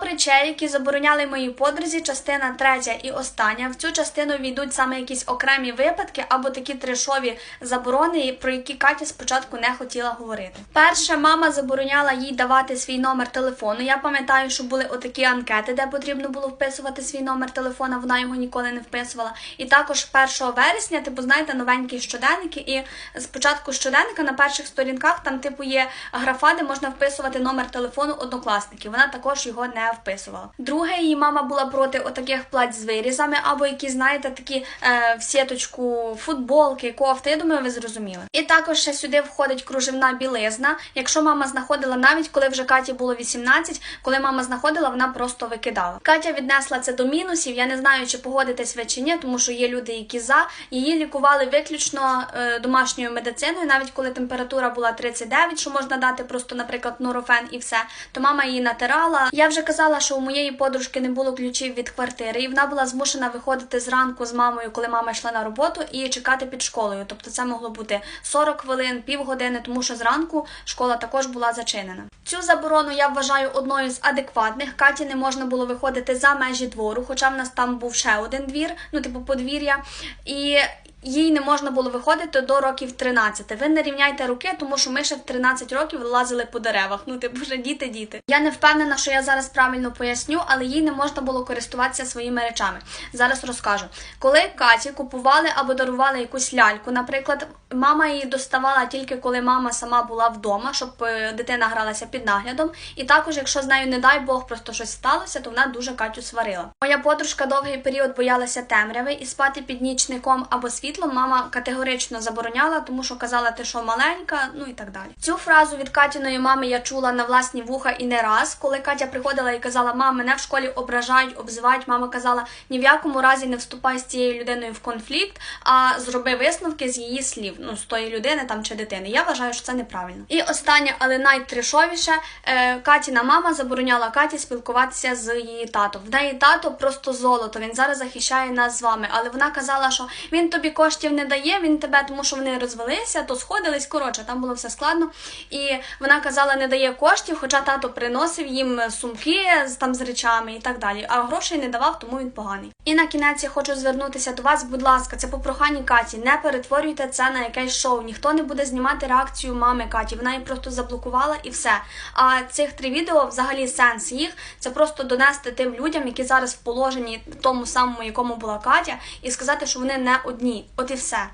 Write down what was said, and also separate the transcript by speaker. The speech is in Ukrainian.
Speaker 1: Топ речей, які забороняли моїй подрузі, частина третя і остання. В цю частину війдуть саме якісь окремі випадки або такі трешові заборони, про які Катя спочатку не хотіла говорити. Перше, мама забороняла їй давати свій номер телефону. Я пам'ятаю, що були отакі анкети, де потрібно було вписувати свій номер телефона. Вона його ніколи не вписувала. І також 1 вересня, типу, знаєте, новенькі щоденники. І спочатку щоденника на перших сторінках там, типу, є графа, де можна вписувати номер телефону однокласників. Вона також його не вписувала. Друге, її мама була проти отаких плать з вирізами, або які, знаєте, такі е, в сіточку футболки, кофти. Я думаю, ви зрозуміли. І також ще сюди входить кружевна білизна. Якщо мама знаходила навіть коли вже Каті було 18, коли мама знаходила, вона просто викидала. Катя віднесла це до мінусів. Я не знаю, чи погодитесь ви чи ні, тому що є люди, які за її лікували виключно е, домашньою медициною, навіть коли температура була 39, що можна дати просто, наприклад, нурофен і все, то мама її натирала. Я вже казала, що у моєї подружки не було ключів від квартири, і вона була змушена виходити зранку з мамою, коли мама йшла на роботу, і чекати під школою. Тобто це могло бути 40 хвилин, півгодини, тому що зранку школа також була зачинена. Цю заборону я вважаю одною з адекватних. Каті не можна було виходити за межі двору, хоча в нас там був ще один двір, ну типу подвір'я. І їй не можна було виходити до років 13. Ви не рівняйте руки, тому що ми ще в 13 років лазили по деревах. Ну, типу, вже діти, діти. Я не впевнена, що я зараз правильно поясню, але їй не можна було користуватися своїми речами. Зараз розкажу. Коли Каті купували або дарували якусь ляльку, наприклад, мама її доставала тільки коли мама сама була вдома, щоб е, дитина гралася під наглядом. І також, якщо з нею, не дай Бог, просто щось сталося, то вона дуже Катю сварила. Моя подружка довгий період боялася темряви і спати під нічником або світлом мама категорично забороняла, тому що казала, ти що маленька, ну і так далі. Цю фразу від Катіної мами я чула на власні вуха і не раз, коли Катя приходила і казала, мам, мене в школі ображають, обзивають. Мама казала, ні в якому разі не вступай з цією людиною в конфлікт, а зроби висновки з її слів, ну з тої людини там чи дитини. Я вважаю, що це неправильно. І останнє, але найтрешовіше, е, Катіна мама забороняла Каті спілкуватися з її татом. В неї тато просто золото. Він зараз захищає нас з вами. Але вона казала, що він тобі коштів не дає, він тебе, тому що вони розвелися, то сходились. Коротше, там було все складно. І вона казала, не дає коштів, хоча тато приносив їм сумки з там з речами і так далі. А грошей не давав, тому він поганий. І на кінець я хочу звернутися до вас, будь ласка, це по проханні Каті. Не перетворюйте це на якесь шоу. Ніхто не буде знімати реакцію мами Каті. Вона її просто заблокувала і все. А цих три відео, взагалі, сенс їх це просто донести тим людям, які зараз в положенні тому самому, якому була Катя, і сказати, що вони не одні. От і все.